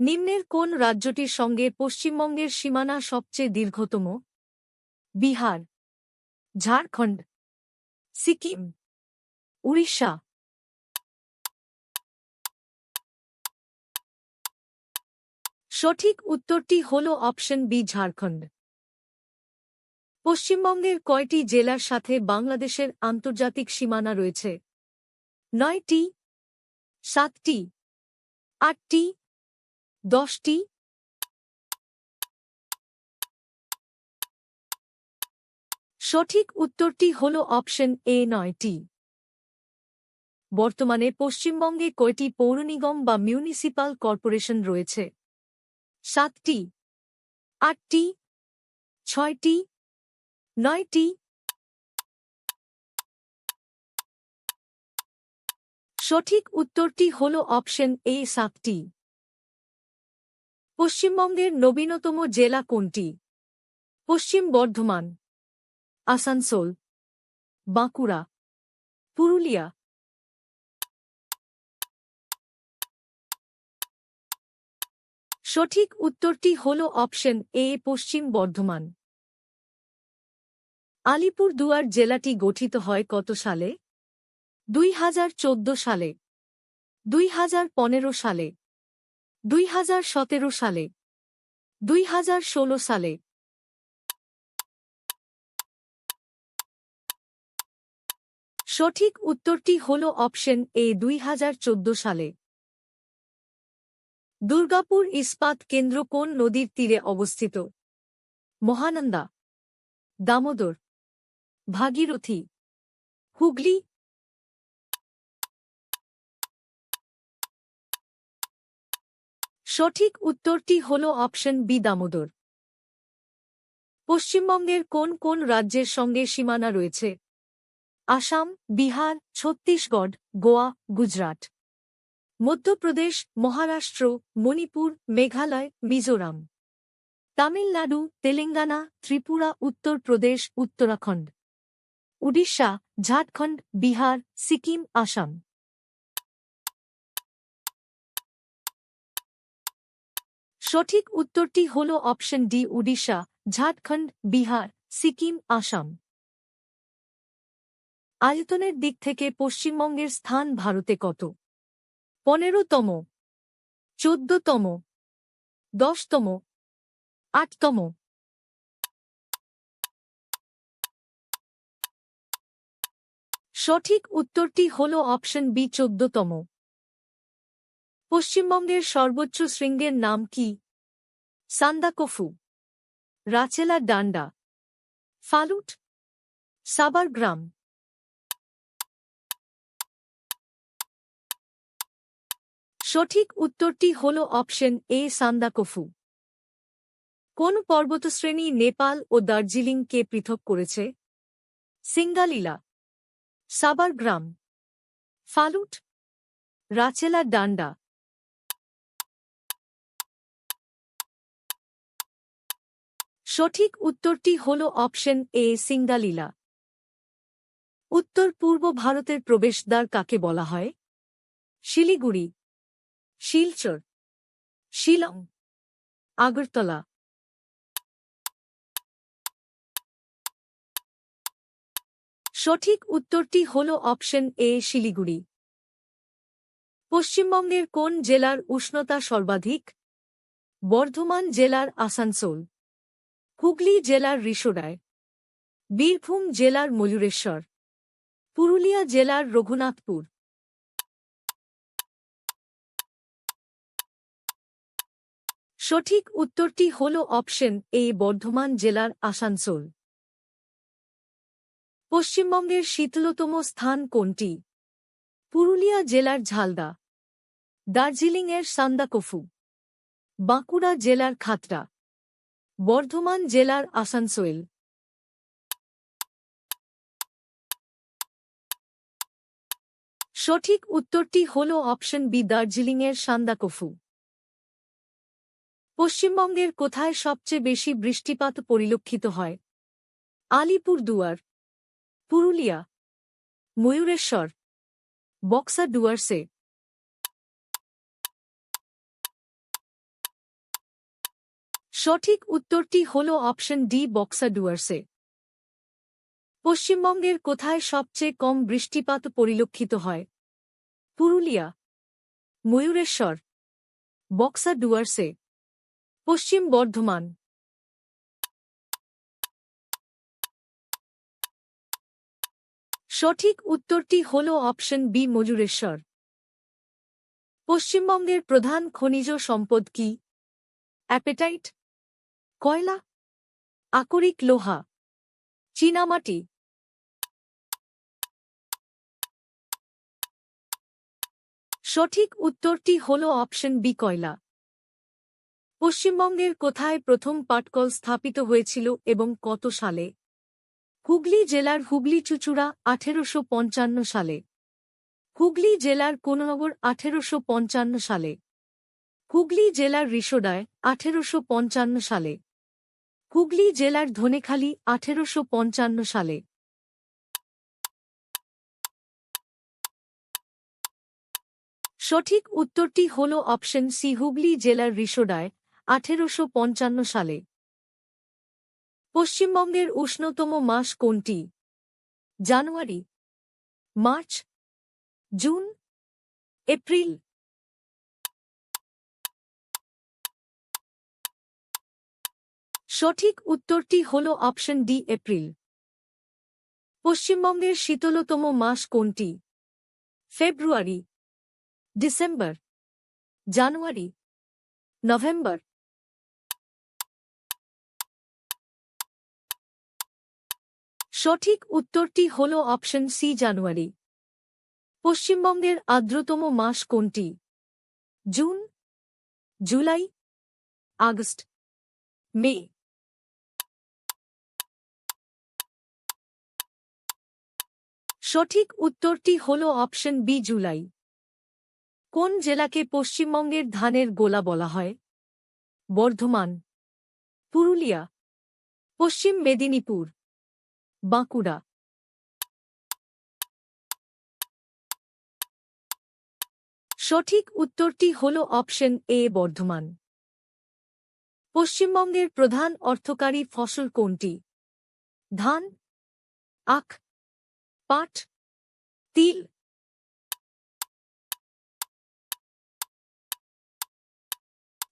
নিম্নের কোন রাজ্যটির সঙ্গে পশ্চিমবঙ্গের সীমানা সবচেয়ে দীর্ঘতম? বিহার, ঝাড়খণ্ড, সিকিম, উড়িষ্যা। সঠিক উত্তরটি হল অপশন বি, ঝাড়খণ্ড। পশ্চিমবঙ্গের কয়টি জেলার সাথে বাংলাদেশের আন্তর্জাতিক সীমানা রয়েছে? নয়টি, সাতটি, আটটি দশটি। সঠিক উত্তরটি হল অপশন এ নয়টি। বর্তমানে পশ্চিমবঙ্গে কয়টি পৌর নিগম বা মিউনিসিপাল কর্পোরেশন রয়েছে? সাতটি, আটটি, ছয়টি, নয়টি। সঠিক উত্তরটি হল অপশন এ সাতটি। পশ্চিমবঙ্গের নবীনতম জেলা কোনটি? পশ্চিম বর্ধমান, আসানসোল, বাঁকুড়া, পুরুলিয়া। সঠিক উত্তরটি হল অপশন এ, পশ্চিম বর্ধমান। আলিপুর দুয়ার জেলাটি গঠিত হয় কত সালে? দুই হাজার চোদ্দ সালে, দুই হাজার পনেরো সালে। দুই হাজার সতেরো সালে। দুই হাজার ষোলো সালে। সঠিক উত্তরটি হল অপশন এ, দুই হাজার চোদ্দ সালে। দুর্গাপুর ইস্পাত কেন্দ্র কোন নদীর তীরে অবস্থিত? মহানন্দা, দামোদর, ভাগীরথী, হুগলি সঠিক উত্তরটি হল অপশন বি, দামোদর। পশ্চিমবঙ্গের কোন কোন রাজ্যের সঙ্গে সীমানা রয়েছে? আসাম, বিহার, ছত্তিশগড়, গোয়া, গুজরাট। মধ্যপ্রদেশ, মহারাষ্ট্র, মণিপুর, মেঘালয়, মিজোরাম। তামিলনাড়ু, তেলেঙ্গানা, ত্রিপুরা উত্তরপ্রদেশ উত্তরাখণ্ড। উড়িষ্যা, ঝাড়খণ্ড, বিহার, সিকিম, আসাম। সঠিক উত্তরটি হল অপশন ডি, উড়িষ্যা, ঝাড়খণ্ড, বিহার, সিকিম, আসাম। আয়তনের দিক থেকে পশ্চিমবঙ্গের স্থান ভারতে কত? পনেরোতম, চোদ্দতম, দশতম, আটতম। সঠিক উত্তরটি হল অপশন বি, চোদ্দতম। পশ্চিমবঙ্গের সর্বোচ্চ শৃঙ্গের নাম কি? সান্দাকফু, রাচেলা ডান্ডা, ফালুট, সাবার গ্রাম। সঠিক উত্তরটি হল অপশন এ, সান্দাকফু। কোন পর্বতশ্রেণী নেপাল ও দার্জিলিংকে পৃথক করেছে? সিঙ্গালীলা, সাবার গ্রাম, ফালুট, রাচেলা ডান্ডা। সঠিক উত্তরটি হল অপশন এ, সিঙ্গালীলা। উত্তর পূর্ব ভারতের প্রবেশদ্বার কাকে বলা হয়? শিলিগুড়ি, শিলচর, শিলং, আগরতলা। সঠিক উত্তরটি হল অপশন এ, শিলিগুড়ি। পশ্চিমবঙ্গের কোন জেলার উষ্ণতা সর্বাধিক? বর্ধমান জেলার আসানসোল। হুগলি জেলার ঋষড়ায় বীরভূম জেলার ময়ূরেশ্বর, পুরুলিয়া জেলার রঘুনাথপুর। সঠিক উত্তরটি হল অপশন এ, বর্ধমান জেলার আসানসোল। পশ্চিমবঙ্গের শীতলতম স্থান কোনটি? পুরুলিয়া জেলার ঝালদা, দার্জিলিংয়ের সান্দাকফু, বাঁকুড়া জেলার খাতড়া। বর্ধমান জেলার আসানসোল। সঠিক উত্তরটি হল অপশন বি, দার্জিলিংয়ের সান্দাকফু। পশ্চিমবঙ্গের কোথায় সবচেয়ে বেশি বৃষ্টিপাত পরিলক্ষিত হয়? আলিপুর দুয়ার পুরুলিয়া, ময়ূরেশ্বর বক্সা ডুয়ার্সে সঠিক উত্তরটি হল অপশন ডি বক্সা ডুয়ার্সে। পশ্চিমবঙ্গের কোথায় সবচেয়ে কম বৃষ্টিপাত পরিলক্ষিত হয়? পুরুলিয়া, ময়ূরেশ্বর বক্সা ডুয়ার্সে। পশ্চিম বর্ধমান। সঠিক উত্তরটি হল অপশন বি মজুরেশ্বর পশ্চিমবঙ্গের প্রধান খনিজ সম্পদ কি? অ্যাপেটাইট কয়লা? আকরিক লোহা। চীনামাটি। সঠিক উত্তরটি হল অপশন বি, কয়লা। পশ্চিমবঙ্গের কোথায় প্রথম পাটকল স্থাপিত হয়েছিল এবং কত সালে? হুগলি জেলার হুগলি চুচুড়া আঠেরোশো পঞ্চান্ন সালে। হুগলি জেলার কোননগর, আঠেরোশো পঞ্চান্ন সালে। হুগলি জেলার রিসোডায়, আঠেরোশো সালে। হুগলি জেলার ধনেখালি, আঠেরোশো পঞ্চান্ন সালে। সঠিক উত্তরটি হল অপশন সি, হুগলি জেলার রিসোডায়, আঠেরোশো পঞ্চান্ন সালে। পশ্চিমবঙ্গের উষ্ণতম মাস কোনটি? জানুয়ারি, মার্চ, জুন, এপ্রিল সঠিক উত্তরটি হল অপশন ডি, এপ্রিল। পশ্চিমবঙ্গের শীতলতম মাস কোনটি? February, December, January, November. সঠিক উত্তরটি হল অপশন সি, জানুয়ারি। পশ্চিমবঙ্গের আর্দ্রতম মাস কোনটি? June, July, August, May. সঠিক উত্তরটি হল অপশন বি, জুলাই। কোন জেলাকে পশ্চিমবঙ্গের ধানের গোলা বলা হয়? বর্ধমান, পুরুলিয়া, পশ্চিম মেদিনীপুর, বাঁকুড়া। সঠিক উত্তরটি হল অপশন এ, বর্ধমান। পশ্চিমবঙ্গের প্রধান অর্থকারী ফসল কোনটি? ধান, আখ পাট, তিল,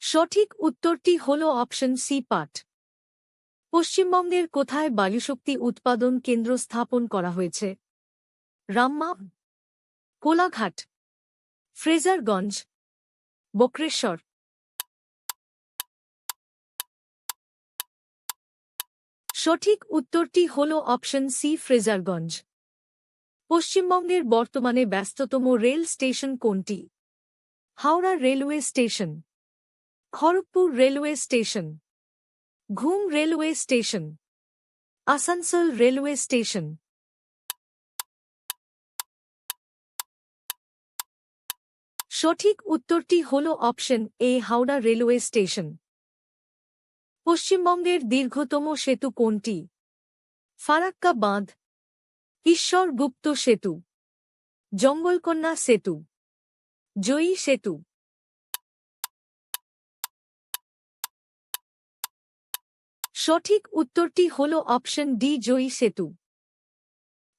সঠিক উত্তরটি হল অপশন সি, পাট। পশ্চিমবঙ্গের কোথায় বায়ুশক্তি উৎপাদন কেন্দ্র স্থাপন করা হয়েছে? রাম্মা, কোলাঘাট, ফ্রেজারগঞ্জ, বক্রেশ্বর। সঠিক উত্তরটি হল অপশন সি, ফ্রেজারগঞ্জ। পশ্চিমবঙ্গের বর্তমানে ব্যস্ততম রেল স্টেশন কোনটি? Howrah railway station, Kharagpur railway station, Ghum railway station, Asansol railway station. সঠিক উত্তরটি হল option A, Howrah railway station. পশ্চিমবঙ্গের দীর্ঘতম সেতু কোনটি? ফারাক্কা বাঁধ ঈশ্বর গুপ্ত সেতু। জঙ্গলকন্যা সেতু। জয়ী সেতু। সঠিক উত্তরটি হল অপশন ডি, জয়ী সেতু।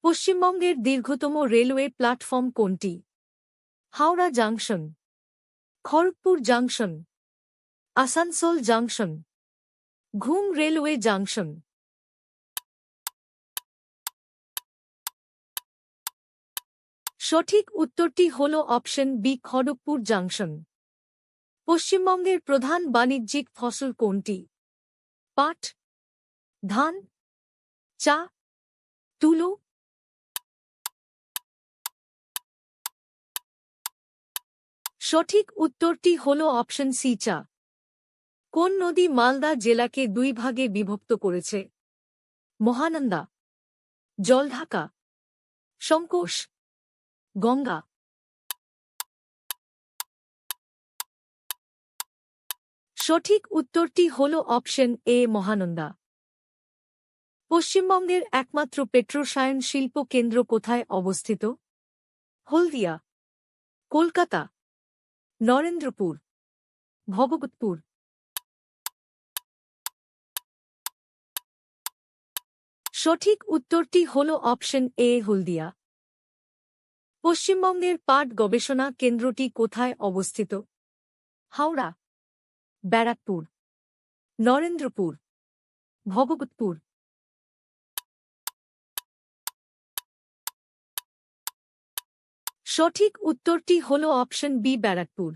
পশ্চিমবঙ্গের দীর্ঘতম রেলওয়ে প্ল্যাটফর্ম কোনটি? Howrah junction. Kharagpur junction. Asansol junction. Ghum railway junction. সঠিক উত্তরটি হল অপশন বি, খড়গপুর জাংশন। পশ্চিমবঙ্গের প্রধান বাণিজ্যিক ফসল কোনটি? পাট, ধান, চা, তুলো। সঠিক উত্তরটি হল অপশন সি, চা। কোন নদী মালদা জেলাকে দুই ভাগে বিভক্ত করেছে? মহানন্দা, জলঢাকা সংকোষ গঙ্গা। সঠিক উত্তরটি হল অপশন এ, মহানন্দা। পশ্চিমবঙ্গের একমাত্র পেট্রোসায়ন শিল্প কেন্দ্র কোথায় অবস্থিত? হলদিয়া, কলকাতা, নরেন্দ্রপুর, ভগবতপুর। সঠিক উত্তরটি হল অপশন এ, হলদিয়া। পশ্চিমবঙ্গের পাট গবেষণা কেন্দ্রটি কোথায় অবস্থিত? হাওড়া, ব্যারাকপুর, নরেন্দ্রপুর, ভগবতপুর। সঠিক উত্তরটি হল অপশন বি, ব্যারাকপুর।